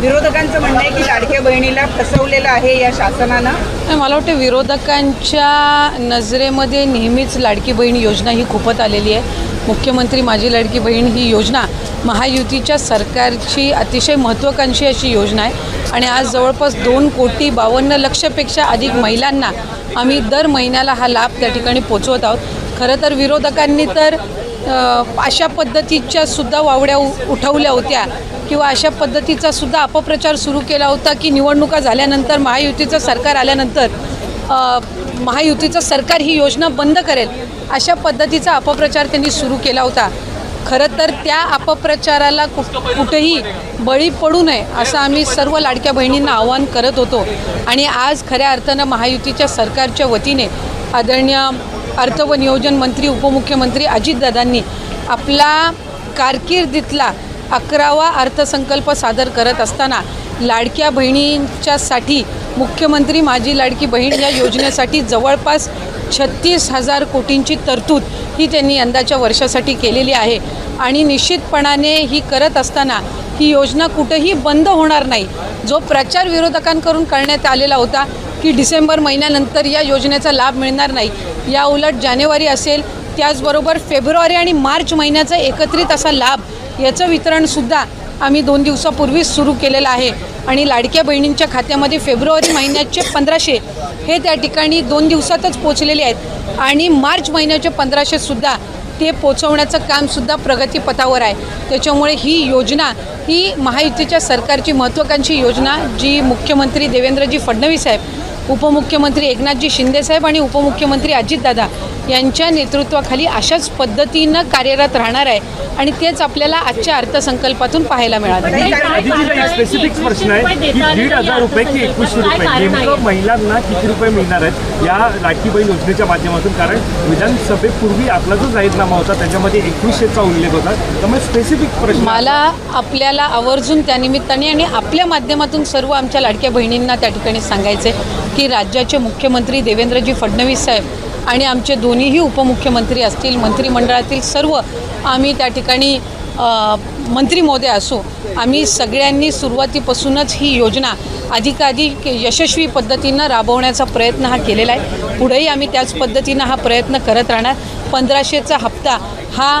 विरोधकांचं म्हणणं आहे की लाडक्या बहिणीला फसवलेलं आहे या शासनानं. नाही, मला वाटतं विरोधकांच्या नजरेमध्ये नेहमीच लाडकी बहीण योजना ही खूपच आलेली आहे. मुख्यमंत्री माझी लाडकी बहीण ही योजना महायुतीच्या सरकारची अतिशय महत्त्वाकांक्षी अशी योजना आहे. आणि आज जवळपास दोन कोटी बावन्न लक्षपेक्षा अधिक महिलांना आम्ही दर महिन्याला हा लाभ त्या ठिकाणी पोचवत आहोत. खरं तर विरोधकांनी तर अशा पद्धतीच्या सुद्धा वावड्या उ उठवल्या होत्या. किंवा अशा पद्धतीचा सुद्धा अपप्रचार सुरू केला होता की निवडणुका झाल्यानंतर महायुतीचं सरकार आल्यानंतर महायुतीचं सरकार ही योजना बंद करेल अशा पद्धतीचा अपप्रचार त्यांनी सुरू केला होता. खरं तर त्या अपप्रचाराला कु कुठेही बळी पडू नये असं आम्ही सर्व लाडक्या बहिणींना आवाहन करत होतो. आणि आज खऱ्या अर्थानं महायुतीच्या सरकारच्या वतीने आदरणीय अर्थ व नियोजन मंत्री उपमुख्यमंत्री अजितदादांनी आपला कारकिर्दीतला अकरावा अर्थसंकल्प सादर करत असताना लाडक्या बहिणींच्यासाठी मुख्यमंत्री माझी लाडकी बहीण या योजनेसाठी जवळपास छत्तीस हजार कोटींची तरतूद ही त्यांनी यंदाच्या वर्षासाठी केलेली आहे. आणि निश्चितपणाने ही करत असताना ही योजना कुठेही बंद होणार नाही. जो प्रचार विरोधकांकडून करण्यात आलेला होता की डिसेंबर महिन्यानंतर या योजनेचा लाभ मिळणार नाही. या उलट जानेवारी असेल त्याचबरोबर फेब्रुवारी आणि मार्च महिन्याचा एकत्रित असा लाभ याचं वितरणसुद्धा आम्ही दोन दिवसापूर्वीच सुरू केलेलं आहे. आणि लाडक्या बहिणींच्या खात्यामध्ये फेब्रुवारी महिन्याचे पंधराशे हे त्या ठिकाणी दोन दिवसातच पोचलेले आहेत. आणि मार्च महिन्याचे पंधराशेसुद्धा ते पोचवण्याचं कामसुद्धा प्रगतीपथावर आहे. त्याच्यामुळे ही योजना ही महायुतीच्या सरकारची महत्त्वाकांक्षी योजना जी मुख्यमंत्री देवेंद्रजी फडणवीस साहेब उपमुख्यमंत्री एकनाथजी शिंदेसाहेब आणि उपमुख्यमंत्री अजितदादा यांच्या नेतृत्वाखाली अशाच पद्धतीनं कार्यरत राहणार आहे आणि तेच आपल्याला आजच्या अर्थसंकल्पातून पाहायला मिळालं. स्पेसिफिक प्रश्न आहे की दीड हजार रुपये की एकवीसशे रुपये नेमकं महिलांना किती रुपये मिळणार आहेत? या लाडकी बहीण योजनेच्या माध्यमातून कारण विधानसभेपूर्वी आपला जो जाहीरनामा होता त्याच्यामध्ये एकवीसशेचा उल्लेख होता. त्यामुळे स्पेसिफिक प्रश्न मला आपल्याला आवर्जून त्यानिमित्ताने आणि आपल्या माध्यमातून सर्व आमच्या लाडक्या बहिणींना त्या ठिकाणी सांगायचं आहे की राज्याचे मुख्यमंत्री देवेंद्रजी फडणवीस साहेब आणि आमचे दोन्हीही उपमुख्यमंत्री असतील मंत्रिमंडळातील सर्व आम्ही त्या ठिकाणी मंत्री महोदय असो आम्ही सगळ्यांनी सुरुवातीपासूनच ही योजना अधिकाधिक यशस्वी पद्धतीनं राबवण्याचा प्रयत्न हा केलेला आहे. पुढेही आम्ही त्याच पद्धतीनं हा प्रयत्न करत राहणार. पंधराशेचा हप्ता हा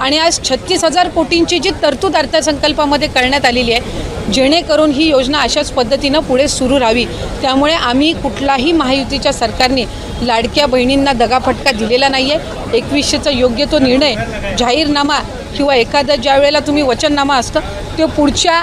आणि आज छत्तीस हजार कोटींची जी तरतूद अर्थसंकल्पामध्ये करण्यात आलेली आहे जेणेकरून ही योजना अशाच पद्धतीनं पुढे सुरू राहावी. त्यामुळे आम्ही कुठलाही महायुतीच्या सरकारने लाडक्या बहिणींना दगाफटका दिलेला नाही आहे एकवीसशेचा योग्य तो निर्णय जाहीरनामा किंवा एखादा ज्या वेळेला तुम्ही वचननामा असतं तो पुढच्या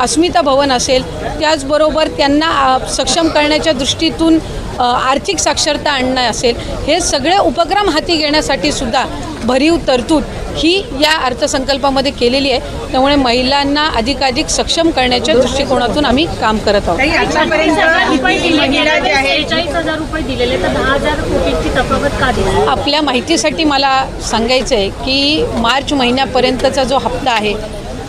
अस्मिता भवन असेल त्याचबरोबर त्यांना सक्षम करण्याच्या दृष्टीतून आर्थिक साक्षरता आणणं असेल हे सगळे उपक्रम हाती घेण्यासाठी सुद्धा भरीव तरतूद ही या अर्थसंकल्पामध्ये केलेली आहे. त्यामुळे महिलांना अधिकाधिक सक्षम करण्याच्या दृष्टिकोनातून आम्ही काम करत आहोत. आपल्या माहितीसाठी मला सांगायचं आहे की मार्च महिन्यापर्यंतचा जो हप्ता आहे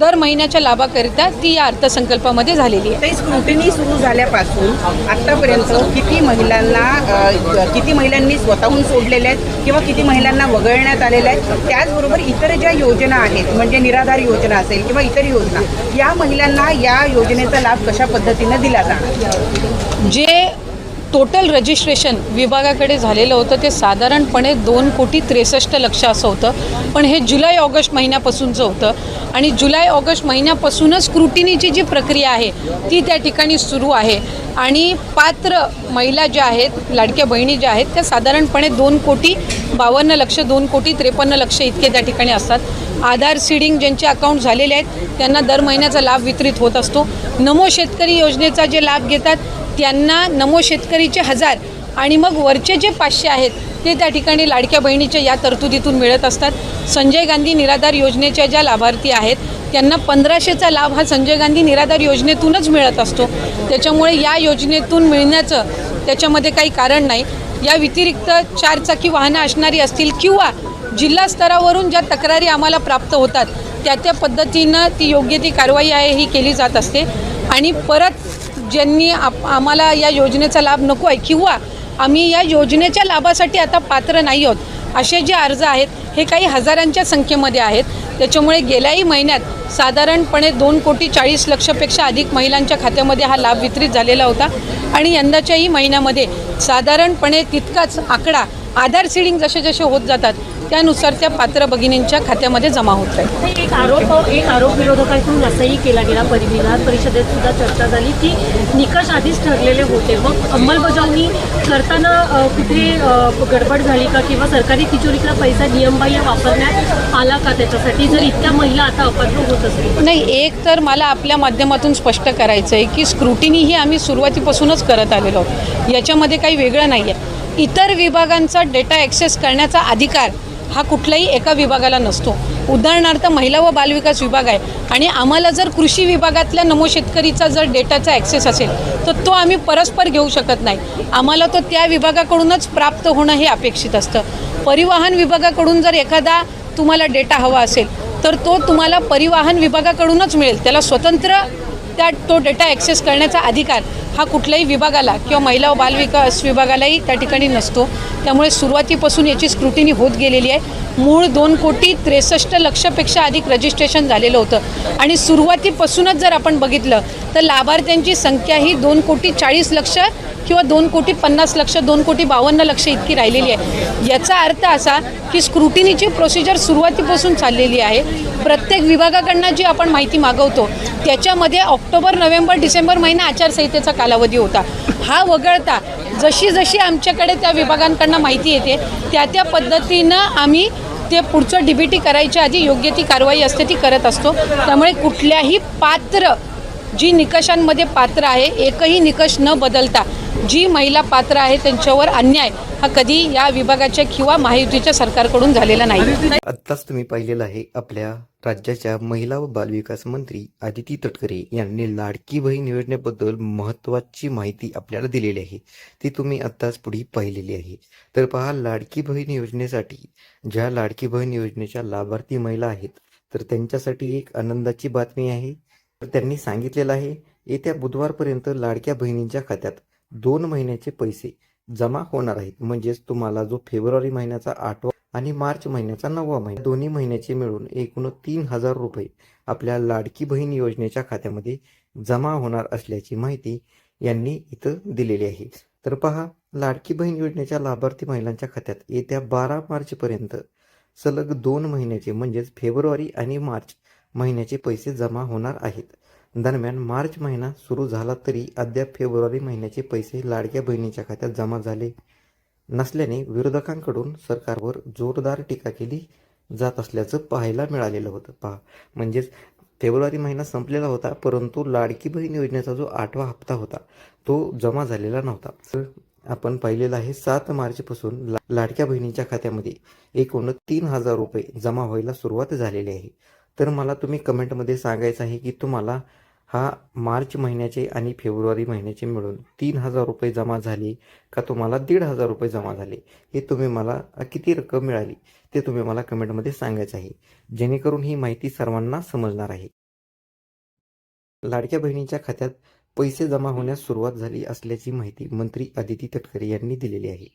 दर महिन्याच्या लाभाकरिता ती या अर्थसंकल्पामध्ये झालेली आहे. स्क्रुटिनी सुरू झाल्यापासून आतापर्यंत किती महिलांना किती महिलांनी स्वतःहून सोडलेल्या आहेत किंवा किती महिलांना वगळण्यात आलेल्या आहेत त्याचबरोबर इतर ज्या योजना आहेत म्हणजे निराधार योजना असेल किंवा इतर योजना या महिलांना या योजनेचा लाभ कशा पद्धतीनं दिला जाणार? जे टोटल रजिस्ट्रेशन विभागाकडे झालेलं होतं. ते साधारणपणे दोन कोटी त्रेसष्ट लक्ष असं होतं. पण हे जुलै ऑगस्ट महिन्यापासूनचं होतं. आणि जुलै ऑगस्ट महिन्यापासूनच स्क्रुटिनीची जी प्रक्रिया आहे ती त्या ठिकाणी सुरू आहे. आणि पात्र महिला ज्या आहेत लाडक्या बहिणी ज्या आहेत त्या साधारणपणे दोन कोटी बावन्न लक्ष दोन कोटी त्रेपन्न लक्ष इतके त्या ठिकाणी असतात. आधार सीडिंग ज्यांचे अकाउंट झालेले आहेत त्यांना दर महिन्याचा लाभ वितरित होत असतो. नमो शेतकरी योजनेचा जे लाभ घेतात त्यांना नमो शेतकरीचे हजार आणि मग वरचे जे पाचशे आहेत ते त्या ठिकाणी लाडक्या बहिणीच्या या तरतुदीतून मिळत असतात. संजय गांधी निराधार योजनेच्या ज्या लाभार्थी आहेत त्यांना पंधराशेचा लाभ हा संजय गांधी निराधार योजनेतूनच मिळत असतो. त्याच्यामुळे या योजनेतून मिळण्याचं त्याच्यामध्ये काही कारण नाही. या व्यतिरिक्त चारचाकी वाहनं असणारी असतील किंवा जिल्हा स्तरावरून ज्या तक्रारी आम्हाला प्राप्त होतात त्या त्या पद्धतीनं ती योग्य ती कारवाई आहे ही केली जात असते. आणि परत ज्यांनी आप आम्हाला या योजनेचा लाभ नको आहे किंवा आम्ही या योजनेच्या लाभासाठी आता पात्र नाही आहोत असे जे अर्ज आहेत हे काही हजारांच्या संख्येमध्ये आहेत. त्याच्यामुळे गेल्याही महिन्यात साधारणपणे दोन कोटी चाळीस लक्षपेक्षा अधिक महिलांच्या खात्यामध्ये हा लाभ वितरित झालेला होता. आणि यंदाच्याही महिन्यामध्ये साधारणपणे तितकाच आकडा आधार सीडिंग जसे जसे होत जातात त्यानुसार त्या पात्र भगिनींच्या खात्यामध्ये जमा होत राहील हे एक आरोप एक आरोप विरोधकांकडून असंही केला गेला. परि विधान परिषदेत सुद्धा चर्चा झाली. की निकष आधीच ठरलेले होते. मग अंमलबजावणी करताना कुठे गडबड झाली का किंवा सरकारी तिजोरीतला पैसा नियमबाह्य वापरण्यात आला का त्याच्यासाठी? जर इतक्या महिला आता अपात्र होत असतील. नाही एक तर मला आपल्या माध्यमातून स्पष्ट करायचं आहे की स्क्रुटिनी ही आम्ही सुरुवातीपासूनच करत आलेलो आहोत. याच्यामध्ये काही वेगळं नाही आहे इतर विभागांचा डेटा ॲक्सेस करण्याचा अधिकार हा कुठल्याही एका विभागाला नसतो. उदाहरणार्थ महिला व बालविकास विभाग आहे आणि आम्हाला जर कृषी विभागातल्या नमो शेतकरीचा जर डेटाचा ॲक्सेस असेल तर तो आम्ही परस्पर घेऊ शकत नाही. आम्हाला तो त्या विभागाकडूनच प्राप्त होणं हे अपेक्षित असतं. परिवहन विभागाकडून जर एखादा तुम्हाला डेटा हवा असेल तर तो तुम्हाला परिवहन विभागाकडूनच मिळेल. त्याला स्वतंत्र त्या तो डेटा ॲक्सेस करण्याचा अधिकार हा कुठल्याही विभागाला किंवा महिला व बालविकास विभागालाही त्या ठिकाणी नसतो. त्यामुळे सुरुवातीपासून याची स्क्रुटिनी होत गेलेली आहे. मूळ दोन कोटी त्रेसष्ट लक्षपेक्षा अधिक रजिस्ट्रेशन झालेलं होतं. आणि सुरुवातीपासूनच जर आपण बघितलं तर लाभार्थ्यांची संख्या ही दोन कोटी चाळीस लक्ष किंवा दोन कोटी पन्नास लक्ष दोन कोटी बावन्न लक्ष इतकी राहिलेली आहे. याचा अर्थ असा की स्क्रुटिनीची प्रोसिजर सुरुवातीपासून चाललेली आहे. प्रत्येक विभागाकडनं जी आपण माहिती मागवतो त्याच्यामध्ये ऑक्टोबर नोव्हेंबर डिसेंबर महिना आचारसंहितेचा कालावधी होता. हा वगळता जशी जशी आमच्याकडे त्या विभागांकडनं माहिती येते त्या त्या पद्धतीनं आम्ही ते पुढचं डी बी टी करायच्या आधी योग्य ती कारवाई असते ती करत असतो. त्यामुळे कुठल्याही पात्र जी निकषांमध्ये पात्र आहे एकही निकष न बदलता जी महिला पात्र आहे त्यांच्यावर अन्याय हा कधी या विभागाच्या किंवा महायुतीच्या सरकारकडून झालेला नाही. आत्ताच तुम्ही पाहिलेलं आहे आपल्या राज्याच्या महिला व बालविकास मंत्री आदिती तटकरे यांनी लाडकी बहीण योजनेबद्दल महत्त्वाची माहिती आपल्याला दिलेली आहे. ती तुम्ही आत्ताच पुढे पाहिलेली आहे. तर पहा लाडकी बहीण योजनेसाठी ज्या लाडकी बहीण योजनेच्या लाभार्थी महिला आहेत तर त्यांच्यासाठी एक आनंदाची बातमी आहे. तर त्यांनी सांगितलेलं आहे येत्या बुधवारपर्यंत लाडक्या बहिणींच्या खात्यात दोन महिन्याचे पैसे जमा होणार आहेत. म्हणजेच तुम्हाला जो फेब्रुवारी महिन्याचा आठवा आणि मार्च महिन्याचा नववा महिना दोन्ही महिन्याचे मिळून एकूण तीन हजार रुपये आपल्या लाडकी बहीण योजनेच्या खात्यामध्ये जमा होणार असल्याची माहिती यांनी इथं दिलेली आहे. तर पहा लाडकी बहीण योजनेच्या लाभार्थी महिलांच्या खात्यात येत्या बारा मार्चपर्यंत सलग दोन महिन्याचे म्हणजेच फेब्रुवारी आणि मार्च महिन्याचे पैसे जमा होणार आहेत. दरम्यान मार्च महिना सुरू झाला तरी अद्याप फेब्रुवारी महिन्याचे पैसे लाडक्या बहिणीच्या खात्यात जमा झाले नसल्याने विरोधकांकडून सरकारवर जोरदार टीका केली जात असल्याचं पाहायला मिळालेलं होतं. पहा म्हणजेच फेब्रुवारी महिना संपलेला होता परंतु लाडकी बहीण योजनेचा जो आठवा हप्ता होता तो जमा झालेला नव्हता. आपण पाहिलेलं आहे सात मार्चपासून ला लाडक्या बहिणीच्या खात्यामध्ये एकूण तीन हजार रुपये जमा व्हायला सुरुवात झालेली आहे. तर मला तुम्ही कमेंटमध्ये सांगायचं आहे की तुम्हाला हा मार्च महिन्याचे आणि फेब्रुवारी महिन्याचे मिळून तीन हजार रुपये जमा झाले का तुम्हाला दीड हजार रुपये जमा झाले? हे तुम्ही मला किती रक्कम मिळाली ते तुम्ही मला कमेंटमध्ये सांगायचं आहे. जेणेकरून ही माहिती सर्वांना समजणार आहे. लाडक्या बहिणीच्या खात्यात पैसे जमा होण्यास सुरुवात झाली असल्याची माहिती मंत्री आदिती तटकरे यांनी दिलेली आहे.